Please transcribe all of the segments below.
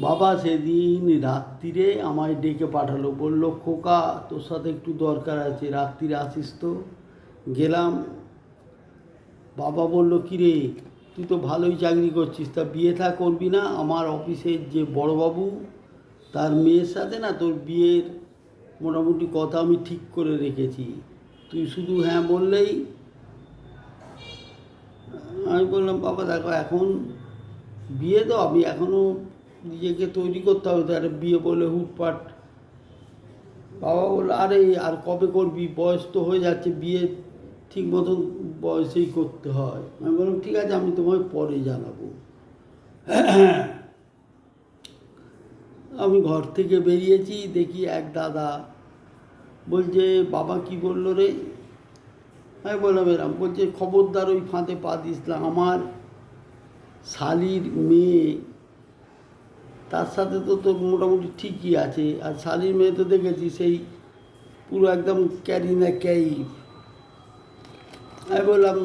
বাবা সেদিন রাত্রিরে আমায় ডেকে পাঠালো, বলল, খোকা, তোর সাথে একটু দরকার আছে, রাত্রিরে আসিস তো। গেলাম। বাবা বলল, কিরে, তুই তো ভালোই চাকরি করছিস, তা বিয়ে থা করবি না? আমার অফিসের যে বড়বাবু, তার মেয়ের সাথে না তোর বিয়ের মোটামুটি কথা আমি ঠিক করে রেখেছি। তুই শুধু হ্যাঁ বললেই আমি বললাম, বাবা, দেখো, এখন বিয়ে তো, আমি এখনও নিজেকে তৈরি করতে হবে তো একটা বিয়ে বলে হুটপাট। বাবা বলল, আরে, আর কবে করবি? বয়স তো হয়ে যাচ্ছে, বিয়ে ঠিক মতন বয়সেই করতে হয়। আমি বললাম, ঠিক আছে, আমি তোমায় পরে জানাব। আমি ঘর থেকে বেরিয়েছি, দেখি এক দাদা বলছে, বাবা কি বলল রে? আমি বললাম, এরম বলছে, খবরদার ওই ফাঁদে পা দিস না, আমার শালির মেয়ে তার সাথে তো তোর মোটামুটি ঠিকই আছে। আর শালির মেয়ে তো দেখেছি সেই পুরো একদম ক্যারিনা ক্যাইফ আমি বললাম,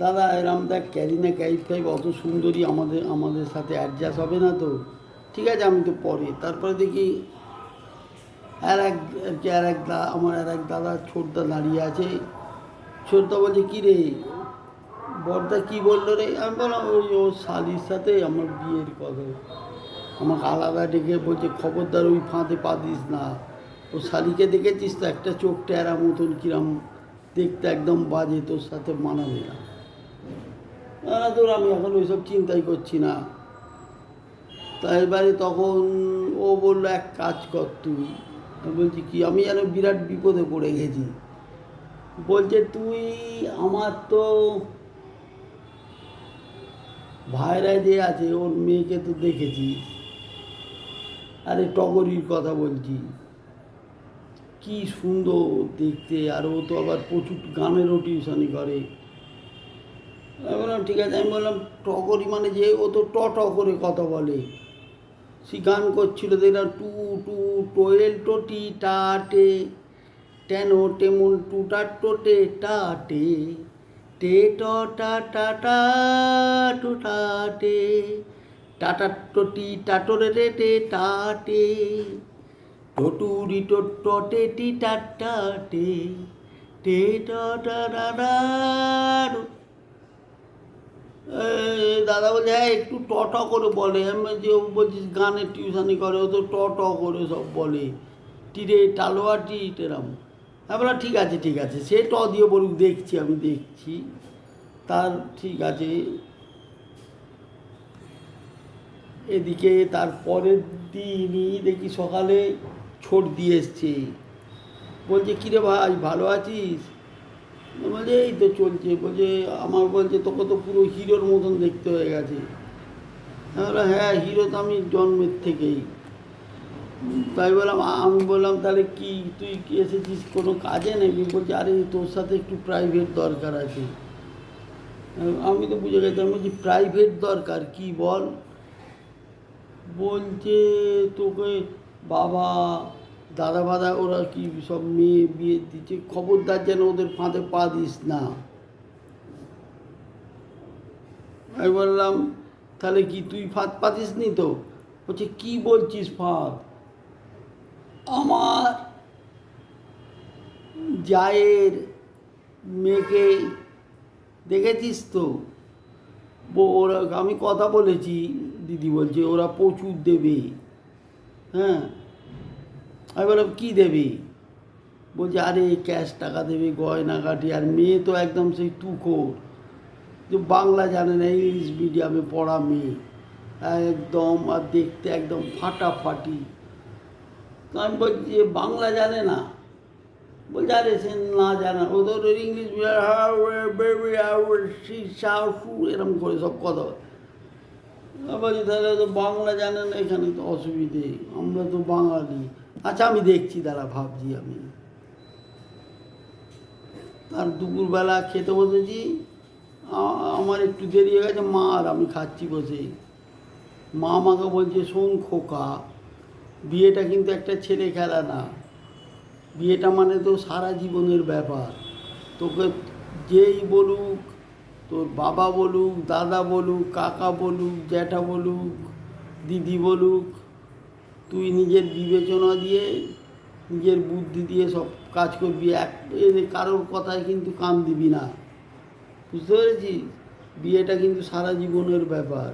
দাদা, এরম দেখ ক্যারিনা ক্যাইফ টাইপ অত সুন্দরী আমাদের আমাদের সাথে অ্যাডজাস্ট হবে না তো। ঠিক আছে, আমি তো পরে। তারপরে দেখি আর এক আর কি আর এক দা, আমার আর এক দাদা ছোটদা দাঁড়িয়ে আছে। ছোটদা বলছে, কী রে, বড়দা কী বলল রে? আমি বললাম, ওই ও শালির সাথে আমার বিয়ের কথা। আমাকে আলাদা ডেকে বলছে, খবরদার ওই ফাঁদে পা দিস না। ও শালিকে দেখেছিস তো, একটা চোখ টেরা মতন কিরম, দেখতে একদম বাজে, তোর সাথে মানাবে না। তোর আমি এখন ওইসব চিন্তাই করছি না। তাই এবারে তখন ও বলল, এক কাজ কর তুই। বলছি, কি, আমি যেন বিরাট বিপদে পড়ে গেছি। বলছে, তুই আমার তো ভাইরা যে আছে, ওর মেয়েকে তো দেখেছিস। আরে টগরির কথা বলছি। কি সুন্দর দেখতে, আর ও তো আবার প্রচুর গানেরও টিউশনি করে। আমি বললাম, ঠিক আছে। আমি বললাম, টগরি মানে যে ও তো ট ট করে কথা বলে। সে গান করছিল দেখলাম, টু টু টোয়েল টোটি টা টে টেনো টেমন টু টা টোটে টা টে টে ট টা টা টা টু টা টে টাটা টোটি টাটোরে রে টে টা টে টটুরি টোটো টে টি টা টা দাদা বলছে হ্যাঁ একটু ট ট করে বলে। আমি যে বলছিস গানের টিউশনি করে, ও তো ট ট করে সব বলে। টিরে টালোয়া টি টেরাম আমি বললাম, ঠিক আছে ঠিক আছে। সে ট দিয়ে বলুক, দেখছি, আমি দেখছি। তার ঠিক আছে। এদিকে তার পরের দিনই দেখি সকালে ছোট দিয়ে এসছে। বলছে, কিরে ভাই, ভালো আছিস? বলছে, এই তো চলছে। বলছে, আমার বলছে, তোকে তো পুরো হিরোর মতন দেখতে হয়ে গেছে। হ্যাঁ হিরো তো আমি জন্মের থেকেই। তাই বললাম, আমি বললাম, তাহলে কি তুই এসেছিস? কোনো কাজে নাকি? বলছে, আরে, তোর সাথে একটু প্রাইভেট দরকার আছে। আমি তো বুঝে গেছি, আমি বলছি প্রাইভেট দরকার? কি বল? বলছে তোকে বাবা দাদা ফাদা ওরা কি সব মেয়ে বিয়ে দিচ্ছে? খবরদার যেন ওদের ফাঁদে পা দিস না। আমি বললাম, তাহলে কি তুই ফাঁদ পাতিস নি তো? বলছে, কি বলছিস ফাঁদ? আমার জায়ের মেয়েকে দেখেছিস তো? ওরা, আমি কথা বলেছি। দিদি বলছে ওরা প্রচুর দেবে হ্যাঁ আমি বললাম কী দেবে বলছে আরে ক্যাশ টাকা দেবে গয়নাগাটি আর মেয়ে তো একদম সেই তুখোর যে বাংলা জানে না ইংলিশ মিডিয়ামে পড়া মেয়ে একদম আর দেখতে একদম ফাটাফাটি আমি বলছি যে বাংলা জানে না বলছে আরে সে না জানা ও তো ইংলিশ এরকম করে সব কথা বলছি তাহলে তো বাংলা জানে না, এখানে তো অসুবিধে। আমরা তো বাঙালি। আচ্ছা আমি দেখছি, দাঁড়া, ভাবছি আমি। আর দুপুরবেলা খেতে বসেছি। আমার একটু দেরি হয়ে গেছে, মা আর আমি খাচ্ছি বসে। মা আমাকে বলছে, শোন, খোকা, বিয়েটা কিন্তু একটা ছেলে খেলা না। বিয়েটা মানে তো সারা জীবনের ব্যাপার। তোকে যেই বলুক তোর বাবা বলুক, দাদা বলুক, কাকা বলুক, জ্যাঠা বলুক, দিদি বলুক, তুই নিজের বিবেচনা দিয়ে, নিজের বুদ্ধি দিয়ে সব কাজ করবি। এক কারোর কথায় কিন্তু কান দিবি না। বুঝতে পেরেছিস? বিয়েটা কিন্তু সারা জীবনের ব্যাপার।